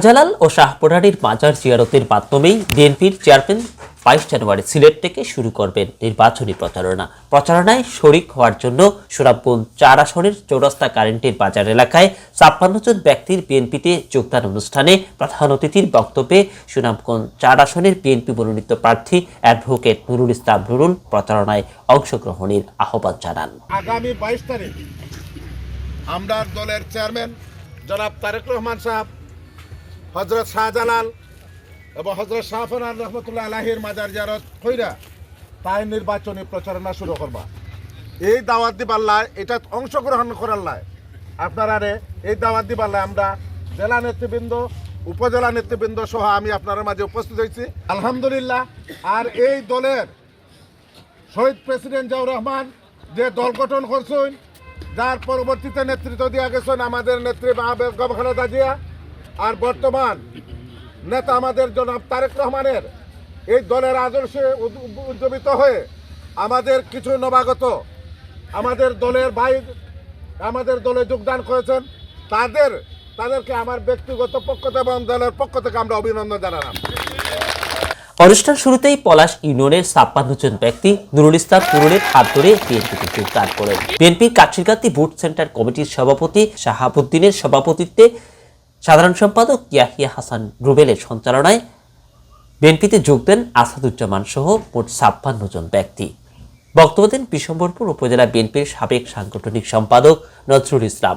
শাহজালাল ও শাহপুরানির মাজার জিয়ারতের মাধ্যমেই বিএনপির চেয়ারম্যান বাইশ জানুয়ারি সিলেট থেকে শুরু করবেন নির্বাচনী প্রচারণা। প্রচারণায় শরিক হওয়ার জন্য সুরাবগঞ্জ চার আসনের চৌরাস্তা কারেন্টের বাজার এলাকায় ছাপ্পান্ন জন ব্যক্তির বিএনপিতে যোগদান অনুষ্ঠানে প্রধান অতিথির বক্তব্যে সুনামগঞ্জ চার আসনের বিএনপি মনোনীত প্রার্থী অ্যাডভোকেট নুরুল ইসলাম নুরুল প্রচারণায় অংশগ্রহণের আহ্বান জানান। আগামী বাইশ তারিখ আমরা দলের চেয়ারম্যান জনাব তারেক রহমান সাহেব হজরত শাহজালাল এবং হজরত শাহফান রহমতুল্লাহ আলাহির মাজার জারত কইরা তাই নির্বাচনী প্রচারণা শুরু করবা। এই দাওয়াত দিবাল্লায় এটা অংশগ্রহণ করার লাই। আপনারা এই দাওয়াত দিবাল্লায় আমরা জেলা নেতৃবৃন্দ, উপজেলা নেতৃবৃন্দ সহ আমি আপনার মাঝে উপস্থিত হয়েছি। আলহামদুলিল্লাহ। আর এই দলের শহীদ প্রেসিডেন্ট জিয়াউর রহমান যে দল গঠন করছেন, যার পরবর্তীতে নেতৃত্ব দিয়া গেছেন আমাদের নেত্রী বেগম খালেদা জিয়া আর বর্তমান নেতা আমাদের জনাব তারেক রহমানের এই দলের আদর্শে উদ- উদ- উজ্জীবিত হয়ে আমাদের কিছু নবাগত আমাদের দলের ভাই, আমাদের দলে যোগদান করেছেন। তাদের, তাদেরকে আমার ব্যক্তিগত পক্ষ থেকে এবং দলের পক্ষ থেকে আমরা অভিনন্দন জানালাম। অনুষ্ঠান শুরুতেই পলাশ ইউনিয়নের ছাপ্পান্ন জন ব্যক্তি নুরুল ইসলাম নুরুলের হাত ধরে বিএনপিতে যোগদান করেন। বিএনপির কাছিরকান্তি বুথ সেন্টার কমিটির সভাপতি শাহাবুদ্দিনের সভাপতিত্বে সাধারণ সম্পাদক ইয়াহিয়া হাসান রুবেলের সঞ্চালনায় বিএনপিতে যোগ দেন আসাদুজ্জামান সহ মোট ছাপ্পান্ন জন ব্যক্তি। বক্তব্য দেন বিশম্বরপুর উপজেলা বিএনপির সাবেক সাংগঠনিক সম্পাদক নজরুল ইসলাম।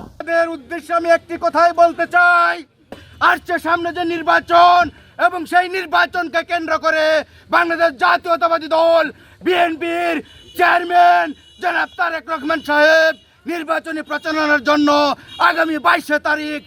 উদ্দেশ্যে আমি একটি কথাই বলতে চাই। আসছে সামনে যে নির্বাচন এবং সেই নির্বাচনকে কেন্দ্র করে বাংলাদেশ জাতীয়তাবাদী দল, বিএনপির চেয়ারম্যান জনাব তারেক রহমান সাহেব নির্বাচনী প্রচারণার জন্য আগামী বাইশে তারিখ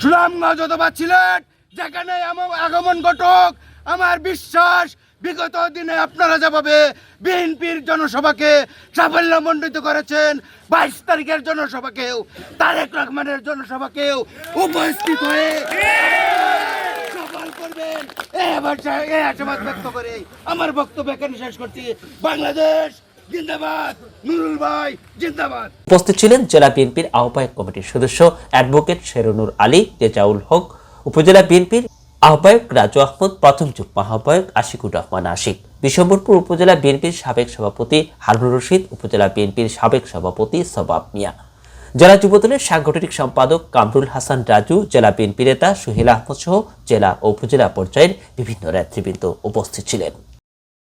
সুনামগঞ্জ অথবা সিলেট যেখানে আমার আগমন ঘটক। আমার বিশ্বাস, বিগত দিনে আপনারা যেভাবে বিএনপির জনসভাকে সাফল্যমণ্ডিত করেছেন, বাইশ তারিখের জনসভাকেও, তারেক রহমানের জনসভাকেও উপস্থিত হয়ে সফল করবেন। এই আশাবাদ ব্যক্ত করে আমার বক্তব্য এখানে শেষ করছি। বাংলাদেশ উপস্থিত ছিলেন জেলা বিএনপির আহ্বায়ক কমিটির সদস্য অ্যাডভোকেট আলী হক, উপজেলা বিএনপির আহ্বায়ক রাজু আহমদ, প্রথম যুগ্ম আহ্বায়ক আশিকুর রহমান আশিক বিশম্বরপুর উপজেলা বিএনপির সাবেক সভাপতি হারুন রশিদ, উপজেলা বিএনপির সাবেক সভাপতি সবাব মিয়া। জেলা যুবদলের সাংগঠনিক সম্পাদক কামরুল হাসান রাজু, জেলা বিএনপি নেতা সুহেল আহমদ সহ জেলা ও উপজেলা পর্যায়ের বিভিন্ন নেতৃবৃন্দ উপস্থিত ছিলেন।